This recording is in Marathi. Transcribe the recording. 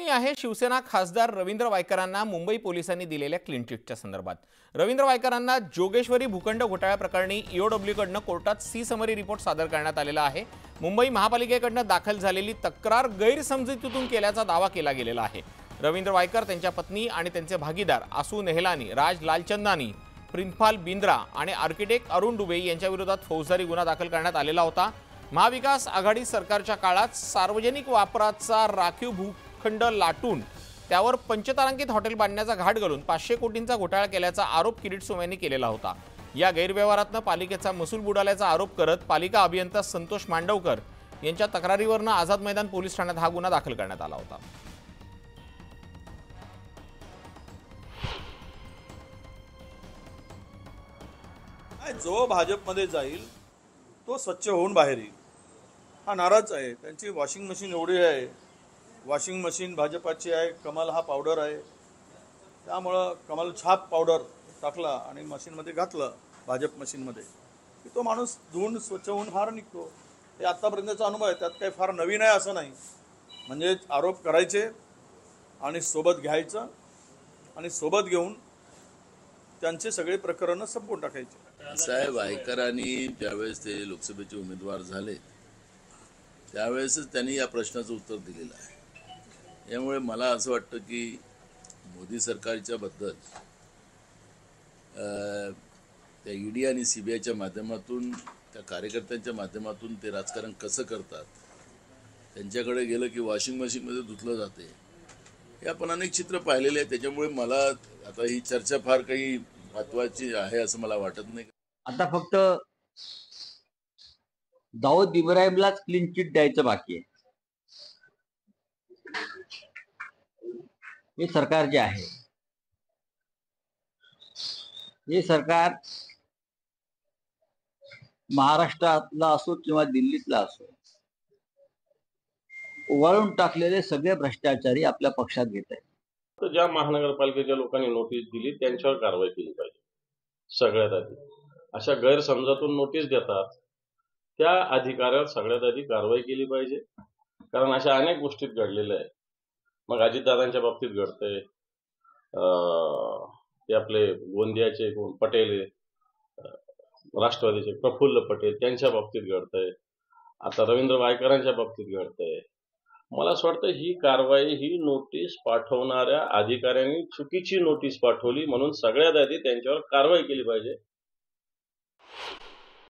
बातमी आहे शिवसेना खासदार रवींद्र वायकरांना मुंबई पोलिसांनी दिलेल्या क्लीन चिटच्या संदर्भात. रवींद्र वायकरांना जोगेश्वरी भूखंड घोटाळ्याप्रकरणी ईओडब्ल्यूकडनं कोर्टात सी समरी रिपोर्ट सादर करण्यात आलेला आहे. मुंबई महापालिकेकडनं दाखल झालेली तक्रार गैरसमजुतीतून केल्याचा दावा केला गेलेला आहे. रवींद्र वायकर त्यांच्या पत्नी आणि त्यांचे भागीदार आसू नेहलानी राज लालचंदानी प्रिन्फाल बिंद्रा आणि आर्किटेक्ट अरुण डुबे यांच्याविरोधात फौजदारी गुन्हा दाखल करण्यात आलेला होता. महाविकास आघाडी सरकारच्या काळात सार्वजनिक वापराचा राखीव भू भूखंड लाटून त्यावर पंचतारांकित हॉटेल बांधण्याचा घाट घालून पाचशे कोटींचा घोटाळा केल्याचा आरोप किरीट सोम यांनी केलेला होता. या गैरव्यवहारातनं पालिकेचा महसूल बुडाल्याचा आरोप करत पालिका अभियंता संतोष मांडवकर यांच्या तक्रारीवरनं आझाद मैदान पोलीस ठाण्यात हा गुन्हा दाखल करण्यात आला होता. जो भाजपमध्ये जाईल तो स्वच्छ होऊन बाहेर येईल. हा नाराज आहे. त्यांची वॉशिंग मशीन एवढी आहे वॉशिंग मशीन भाजपाची आहे कमल हा पावडर आहे. त्यामुळं कमल छाप पावडर टाकला आणि मशीनमध्ये घातलं भाजप मशीनमध्ये. की तो माणूस धुवून स्वच्छ होऊन फार निघतो. हे आत्तापर्यंतचा अनुभव आहे त्यात काही फार नवीन आहे असं नाही. म्हणजे आरोप करायचे आणि सोबत घ्यायचं आणि सोबत घेऊन त्यांचे सगळे प्रकरणं संपवून टाकायचे. साहेब आयकरांनी ज्यावेळेस ते लोकसभेचे उमेदवार झाले त्यावेळेसच त्यांनी या प्रश्नाचं उत्तर दिलेलं आहे. यामुळे मला असं वाटतं की मोदी सरकारच्या बद्दल अं, त्या ईडी आणि सी बी आयच्या माध्यमातून त्या कार्यकर्त्यांच्या माध्यमातून ते राजकारण कसं करतात त्यांच्याकडे गेलं की वॉशिंग मशीनमध्ये धुतलं जाते हे आपण अनेक चित्र पाहिलेले आहे त्याच्यामुळे मला आता ही चर्चा फार काही महत्वाची आहे असं मला वाटत नाही. आता फक्त दाऊद इब्राहिमलाच क्लीन चिट द्यायचं बाकी आहे. हे सरकार जे आहे हे सरकार महाराष्ट्रातला असो किंवा दिल्लीतला असो वळून टाकलेले सगळे भ्रष्टाचारी आपल्या पक्षात घेत आहेत. तर ज्या महानगरपालिकेच्या लोकांनी नोटीस दिली त्यांच्यावर कारवाई केली पाहिजे. सगळ्यात आधी. अशा गैरसमजातून नोटीस देतात त्या अधिकाऱ्यावर सगळ्यात आधी कारवाई केली पाहिजे. कारण अशा अनेक गोष्टीत घडलेल्या आहेत. मग अजितदादांच्या बाबतीत घडतंय. ते आपले गोंदियाचे कोण? पटेल राष्ट्रवादीचे प्रफुल्ल पटेल त्यांच्या बाबतीत घडतंय. आता रवींद्र वायकरांच्या बाबतीत घडतंय. मला असं वाटतं ही कारवाई ही नोटीस पाठवणाऱ्या अधिकाऱ्यांनी चुकीची नोटीस पाठवली म्हणून सगळ्यात आधी त्यांच्यावर कारवाई केली पाहिजे.